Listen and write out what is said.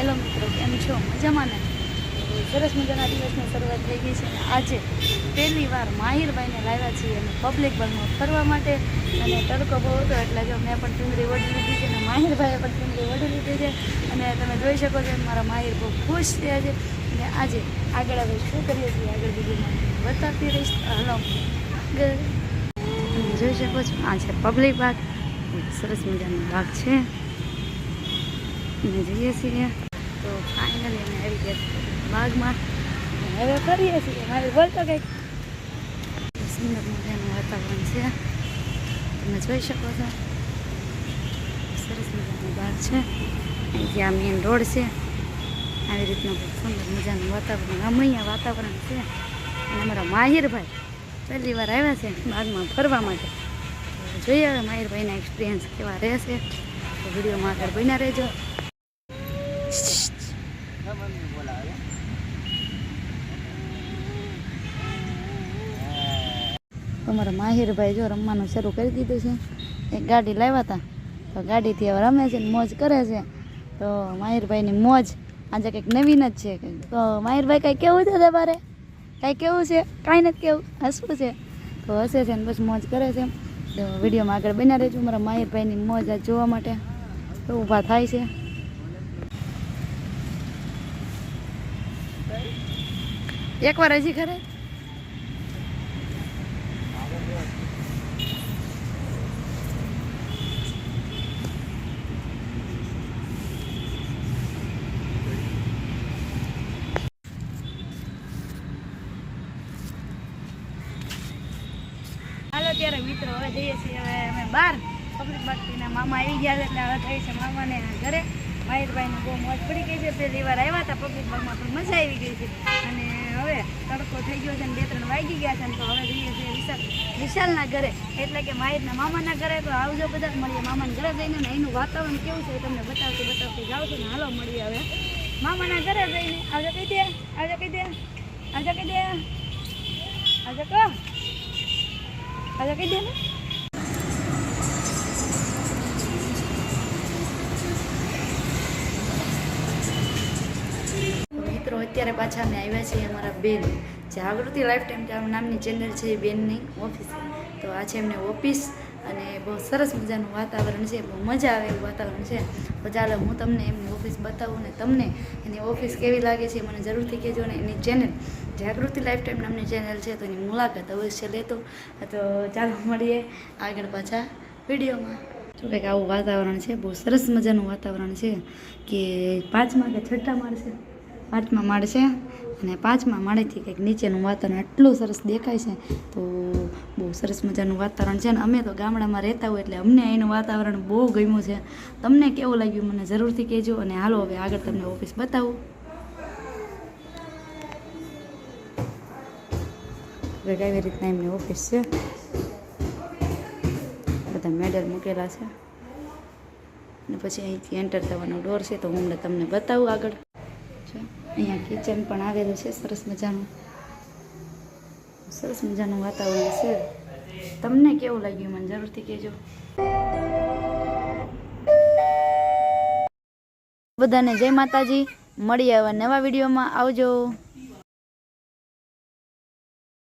Hello મિત્રો, કેમ છો? મજામાં ને? સરસ મજાના દિવસની શરૂઆત થઈ ગઈ છે અને આજે પહેલી વાર માહિરભાઈને લાવ્યા છીએ અને પબ્લિક બસમાં ફરવા માટે અને તડકો બહુ હતો એટલે જો મેં પણ ચુંદડી ઓઢી લીધી છે અને માહિરભાઈએ પણ ચુંદડી ઓઢી લીધી છે અને તમે જોઈ શકો છો મારા માહિર બહુ ખુશ થયા છે અને આજે આગળ હવે શું કરીએ છીએ આગળ બીજું બતાવતી રહીશ. હલો તમે જોઈ શકો છો, આ છે પબ્લિક બાગ સરસ મજાનો બાગ છે. અને જઈએ છીએ. ફાઇનલી અમે આવી ગયા બાગમાં. હવે કરીએ છીએ. મારે બોલતો કંઈક સુંદર મજાનું વાતાવરણ છે. તમે જોઈ શકો છો. સરસ મજાનું બાગ છે. અહીંથી આ મેઇન રોડ છે. આવી રીતનું સુંદર મજાનું વાતાવરણ, રમણીય વાતાવરણ છે. અને અમારા માહિરભાઈ પહેલી વાર આવ્યા છે બાગમાં ફરવા માટે. જોઈએ હવે માહિરભાઈના એક્સપિરિયન્સ કેવા રહેશે. વિડીયોમાં આગળ બન્યા રહેજો. અમારા માહિરભાઈ જો રમવાનું શરૂ કરી દીધું છે. એક ગાડી લાવ્યા હતા. તો ગાડીથી હવે રમે છે મોજ કરે છે. તો માહિરભાઈની મોજ આજે કંઈક નવીન જ છે. તો માહિરભાઈ કાંઈ કેવું છે તમારે કાંઈ કેવું છે? કાંઈ નથી કેવું. હસવું છે? તો હસે છે ને બસ મોજ કરે છે. તો વિડીયોમાં આગળ બન્યા રહેજો. મારા માહિરભાઈની મોજ જોવા માટે તો ઊભા થાય છે. એકવાર હજી ખરે? હાલો ત્યારે મિત્રો, હવે જઈએ છીએ હવે અમે બહાર. પબ્લિક બાગટીના મામા આવી ગયા એટલે હવે થઈ છે મામાને ઘરે. માહિરભાઈને બહુ મોજ પડી ગઈ છે. પહેલી વાર આવ્યા હતા પબ્લિક બાગમાં પણ મજા આવી ગઈ છે. અને તડકો થઈ ગયો છે ને બે ત્રણ વાગી ગયા છે ને તો હવે જઈએ છીએ વિશાલ વિશાલના ઘરે. એટલે કે માહિતના મામાના ઘરે તો આવજો બધા મળીએ. મામાના ઘરે જઈને ને એનું વાતાવરણ કેવું છે એ તમને બતાવતી બતાવતી જાઉં છું ને હાલો મળીએ હવે. મામાના ઘરે જઈને. આજે કહી દે. આજે કહી દે. આજે કહી દે. આજે કહો આજે કહી દે ને. મિત્રો, અત્યારે પાછા અમે આવ્યા છીએ અમારા બેન. જાગૃતિ લાઈફ ટાઈમ નામની ચેનલ છે એ બેનની ઓફિસ તો આ છે એમને ઓફિસ અને બહુ સરસ મજાનું વાતાવરણ છે, બહુ મજા આવે એવું વાતાવરણ છે. તો ચાલો હું તમને એમની ઓફિસ બતાવું ને તમને એની ઓફિસ કેવી લાગે છે મને જરૂરથી કહેજો ને એની ચેનલ જાગૃતિ લાઈફ ટાઈમ નામની ચેનલ છે, તો એની મુલાકાત અવશ્ય લેતો. તો ચાલો મળીએ આગળ પાછા વિડીયોમાં. તો કંઈક આવું વાતાવરણ છે, બહુ સરસ મજાનું વાતાવરણ છે કે પાંચમા કે છઠ્ઠા માળ છે. પાંચમા માળ છે અને પાંચમા માળેથી કંઈક નીચેનું વાતાવરણ એટલું સરસ દેખાય છે, તો બહુ સરસ મજાનું વાતાવરણ છે ને અમે તો ગામડામાં રહેતા હોય એટલે અમને અહીંનું વાતાવરણ બહુ ગમ્યું છે. તમને કેવું લાગ્યું મને જરૂરથી કહેજો અને હાલો હવે આગળ તમને ઓફિસ બતાવું. આવી રીતના એમની ઓફિસ છે? બધા મેડલ મૂકેલા છે. અને પછી અહીંથી એન્ટર થવાનો ડોર છે, તો હું તમને બતાવું આગળ. અહીંયા કિચન પણ આવેલું છે, સરસ મજાનું. સરસ મજાનું વાતાવરણ છે. તમને કેવું લાગ્યું? મને જરૂરથી કહેજો. બધાને જય માતાજી. મળીએ આવવા નવા વિડીયોમાં. આવજો.